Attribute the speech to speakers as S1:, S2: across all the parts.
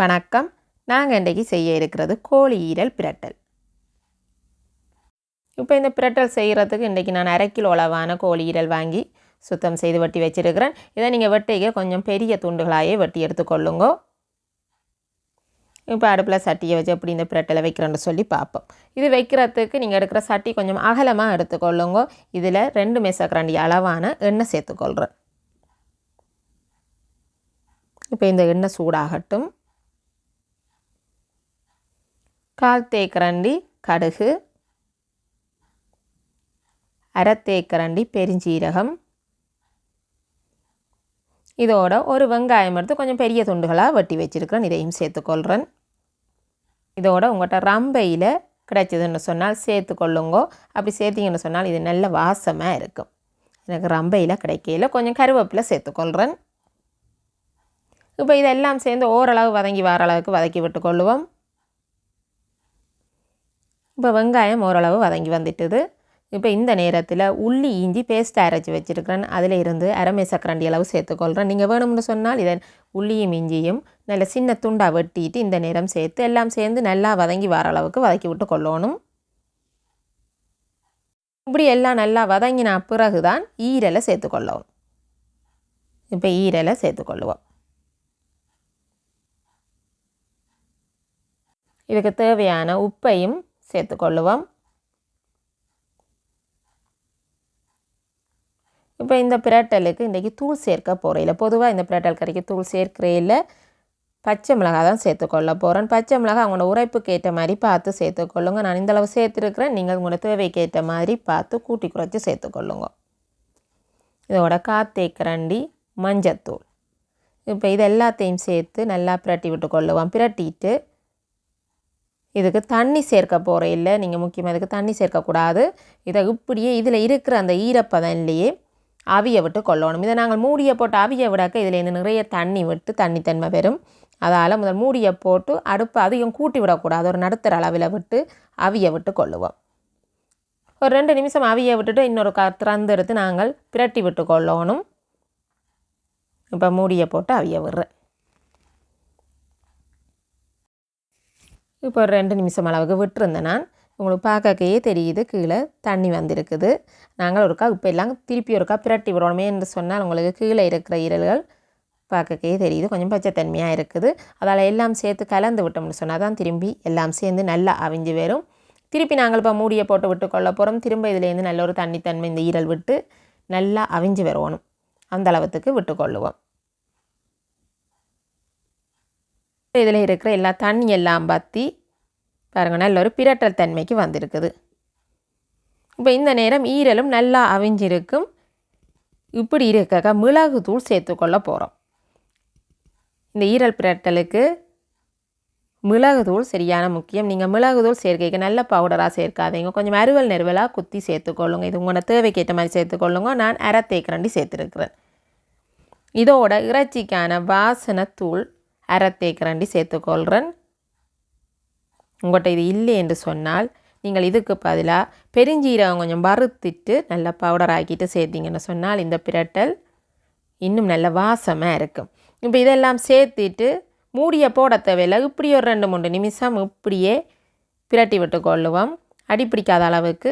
S1: வணக்கம். நாங்கள் இன்றைக்கு செய்ய இருக்கிறது கோழி ஈரல் பிரட்டல். இப்போ இந்த பிரட்டல் செய்கிறதுக்கு இன்றைக்கி நான் அரை கிலோ அளவான கோழி ஈரல் வாங்கி சுத்தம் செய்து வெட்டி வச்சிருக்கிறேன். இதை நீங்கள் வெட்டிக்க கொஞ்சம் பெரிய துண்டுகளாயே வெட்டி எடுத்துக்கொள்ளுங்க இப்போ அடுப்பில் சட்டியை வச்சு எப்படி இந்த பிரட்டலை வைக்கிறேன்னு சொல்லி பார்ப்போம். இது வைக்கிறதுக்கு நீங்கள் எடுக்கிற சட்டி கொஞ்சம் அகலமாக எடுத்துக்கொள்ளுங்க இதில் ரெண்டு மேசக்கரண்டி அளவான எண்ணெய் சேர்த்துக்கொள்கிறேன் இப்போ இந்த எண்ணெய் சூடாகட்டும். கால் தேக்கரண்டி கடுகு அரை தேக்கரண்டி பெருஞ்சீரகம். இதோட ஒரு வெங்காயம் எடுத்து கொஞ்சம் பெரிய துண்டுகளாக வெட்டி வச்சுருக்கிறேன். இதையும் சேர்த்துக்கொள்கிறேன் இதோட உங்கள்கிட்ட ரம்பையில் கிடைச்சதுன்னு சொன்னால் சேர்த்துக்கொள்ளுங்கோ அப்படி சேர்த்திங்கன்னு சொன்னால் இது நல்ல வாசமாக இருக்கும். எனக்கு ரம்பையில் கிடைக்கல. கொஞ்சம் கருவேப்பிலை சேர்த்துக்கொள்கிறேன் இப்போ இதெல்லாம் சேர்ந்து ஓரளவு வதங்கி வர அளவுக்கு வதக்கி விட்டுக்கொள்ளுவோம் இப்போ வெங்காயம் ஓரளவு வதங்கி வந்துட்டுது. இப்போ இந்த நேரத்தில் உள்ளி இஞ்சி பேஸ்ட் அரைச்சி வச்சுருக்கிறேன். அதில் இருந்து அரை சக்கரண்டி அளவு சேர்த்துக்கொள்கிறேன் நீங்கள் வேணும்னு சொன்னால் இதை உள்ளியும் இஞ்சியும் நல்ல சின்ன துண்டாக வெட்டிட்டு இந்த நேரம் சேர்த்து எல்லாம் சேர்ந்து நல்லா வதங்கி வர அளவுக்கு வதக்கி விட்டு கொள்ளணும். இப்படி எல்லாம் நல்லா வதங்கின பிறகு தான் ஈரலை சேர்த்துக்கொள்ளவும் இப்போ ஈரலை சேர்த்துக்கொள்ளுவோம் இதுக்கு தேவையான உப்பையும் சேர்த்துக்கொள்ளுவோம். இப்போ இந்த பிரட்டலுக்கு இன்றைக்கி தூள் சேர்க்க போகிறேன் பொதுவாக இந்த பிரட்டல் கறிக்கு தூள் சேர்க்கிறேயில் பச்சை மிளகாய் தான் சேர்த்துக்கொள்ள போகிறேன் பச்சை மிளகாய் அவங்களோட உரைப்புக்கு ஏற்ற மாதிரி பார்த்து சேர்த்துக்கொள்ளுங்க. நான் இந்தளவு சேர்த்துருக்குறேன். நீங்கள் உங்களோட தேவைக்கு ஏற்ற மாதிரி பார்த்து கூட்டி குறைச்சி சேர்த்துக்கொள்ளுங்க. இதோட காத்தேக்கரண்டி மஞ்சத்தூள். இப்போ இது எல்லாத்தையும் சேர்த்து நல்லா பிரட்டி விட்டு கொள்ளுவோம் பிரட்டிட்டு இதுக்கு தண்ணி சேர்க்க போகிற இல்லை. நீங்கள் முக்கியமாக இதுக்கு தண்ணி சேர்க்கக்கூடாது இதை இப்படியே இதில் இருக்கிற அந்த ஈரப்பதன்லேயே அவிய விட்டு கொள்ளணும். இதை நாங்கள் மூடியை போட்டு அவிய விடாக்க இதில் நிறைய தண்ணி விட்டு தண்ணித்தன்மை பெறும். அதால் முதல் மூடியை போட்டு அடுப்பு அதிகம் கூட்டி விடக்கூடாது. ஒரு நடுத்தர அளவில் விட்டு அவிய விட்டு கொள்ளுவோம். ஒரு ரெண்டு நிமிஷம் அவிய விட்டுட்டு இன்னொரு க திறந்து எடுத்து நாங்கள் பிரட்டி விட்டு கொள்ளணும். இப்போ மூடியை போட்டு அவிய விடுறேன். இப்போ ஒரு ரெண்டு நிமிஷம் அளவுக்கு விட்டுருந்தேன் நான். உங்களுக்கு பார்க்கக்கையே தெரியுது கீழே தண்ணி வந்திருக்குது. நாங்கள் ஒருக்கா இப்போ எல்லாம் திருப்பி ஒருக்கா பிரட்டி விடணுமே என்று சொன்னால் உங்களுக்கு கீழே இருக்கிற ஈரல்கள் பார்க்கக்கே தெரியுது. கொஞ்சம் பச்சைத்தன்மையாக இருக்குது. அதால் எல்லாம் சேர்த்து கலந்து விட்டோம்னு சொன்னால் தான் திரும்பி எல்லாம் சேர்ந்து நல்லா அவிஞ்சு வரும். திருப்பி நாங்கள் இப்போ மூடியை போட்டு விட்டு கொள்ள போகிறோம் திரும்ப இதுலேருந்து நல்ல ஒரு தண்ணித்தன்மை இந்த ஈரல் விட்டு நல்லா அவிஞ்சு வருவோம் அந்த அளவுக்கு விட்டு கொள்ளுவோம். இதில் இருக்கிற எல்லா தண்ணி எல்லாம் பற்றி பாருங்கள் நல்ல ஒரு பிரட்டல் தன்மைக்கு வந்திருக்குது. இப்போ இந்த நேரம் ஈரலும் நல்லா அவிஞ்சிருக்கும். இப்படி இருக்க மிளகு தூள் சேர்த்துக்கொள்ள போகிறோம் இந்த ஈரல் பிரட்டலுக்கு மிளகுதூள் சரியான முக்கியம். நீங்கள் மிளகுதூள் சேர்க்கைக்கு நல்ல பவுடராக சேர்க்காதீங்க. கொஞ்சம் அறுவல் நெருவலாக குத்தி சேர்த்துக்கொள்ளுங்க இது உங்களோட தேவைக்கேற்ற மாதிரி சேர்த்துக்கொள்ளுங்க நான் அரை தேக்கரண்டி சேர்த்துருக்குறேன். இதோட இறைச்சிக்கான வாசனை தூள் அரை தேக்கரண்டி சேர்த்துக்கொள்கிறேன் உங்கள்கிட்ட இது இல்லை என்று சொன்னால் நீங்கள் இதுக்கு பதிலாக பெருஞ்சீரகம் கொஞ்சம் வறுத்துட்டு நல்லா பவுடர் ஆக்கிட்டு சேர்த்திங்கன்னு சொன்னால் இந்த பிரட்டல் இன்னும் நல்ல வாசமாக இருக்கும். இப்போ இதெல்லாம் சேர்த்துட்டு மூடிய போட தேவையில்லை இப்படி ஒரு ரெண்டு மூணு நிமிஷம் இப்படியே பிரட்டி விட்டு கொள்ளுவோம் அடி பிடிக்காத அளவுக்கு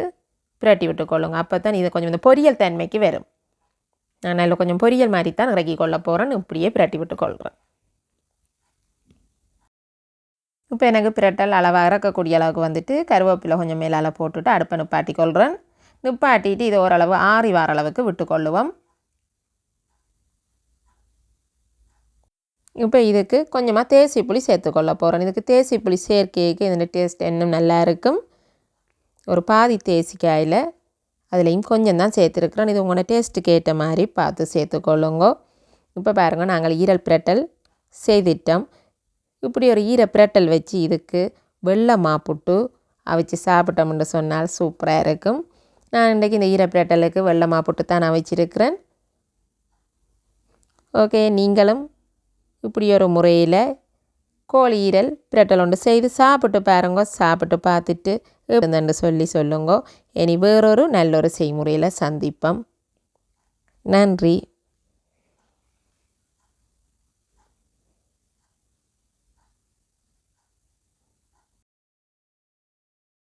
S1: பிரட்டி விட்டு கொள்ளுங்க அப்போ தான் இதை கொஞ்சம் இந்த பொரியல் தன்மைக்கு வரும். நான் நல்ல கொஞ்சம் பொரியல் மாதிரி தான் இறக்கி கொள்ள போகிறேன் இப்படியே பிரட்டி விட்டு கொள்கிறேன் இப்போ எனக்கு பிரட்டல் அளவாக இறக்கக்கூடிய அளவுக்கு வந்துட்டு கருவேப்பிலை கொஞ்சம் மேலால் போட்டுட்டு அடுப்பை நிப்பாட்டி கொள்கிறேன் நிப்பாட்டிட்டு இது ஓரளவு ஆறி வார அளவுக்கு விட்டுக்கொள்ளுவோம் இப்போ இதுக்கு கொஞ்சமாக தேசி புளி சேர்த்துக்கொள்ள போகிறேன் இதுக்கு தேசி புளி சேர்க்கைக்கு இதில் டேஸ்ட் இன்னும் நல்லா இருக்கும். ஒரு பாதி தேசிக்காயில் அதுலேயும் கொஞ்சம் தான் சேர்த்துருக்குறோம் இது உங்களோட டேஸ்ட்டுக்கு ஏற்ற மாதிரி பார்த்து சேர்த்துக்கொள்ளுங்க இப்போ பாருங்கள் நாங்கள் ஈரல் பிரட்டல் செய்திட்டோம். இப்படி ஒரு ஈர பிரட்டல் வச்சு இதுக்கு வெள்ளமாக புட்டு அவிச்சு சாப்பிட்டோம்னு சொன்னால் சூப்பராக இருக்கும். நான் இன்றைக்கி இந்த ஈர பிரட்டலுக்கு வெள்ளமாக புட்டு தான் நான் ஓகே நீங்களும் இப்படி ஒரு முறையில் கோழி ஈரல் பிரட்டல் ஒன்று செய்து சாப்பிட்டு பாருங்க சாப்பிட்டு பார்த்துட்டு இருந்தேன்னு சொல்லி சொல்லுங்க. இனி வேறொரு நல்லொரு செய்முறையில் சந்திப்போம். நன்றி.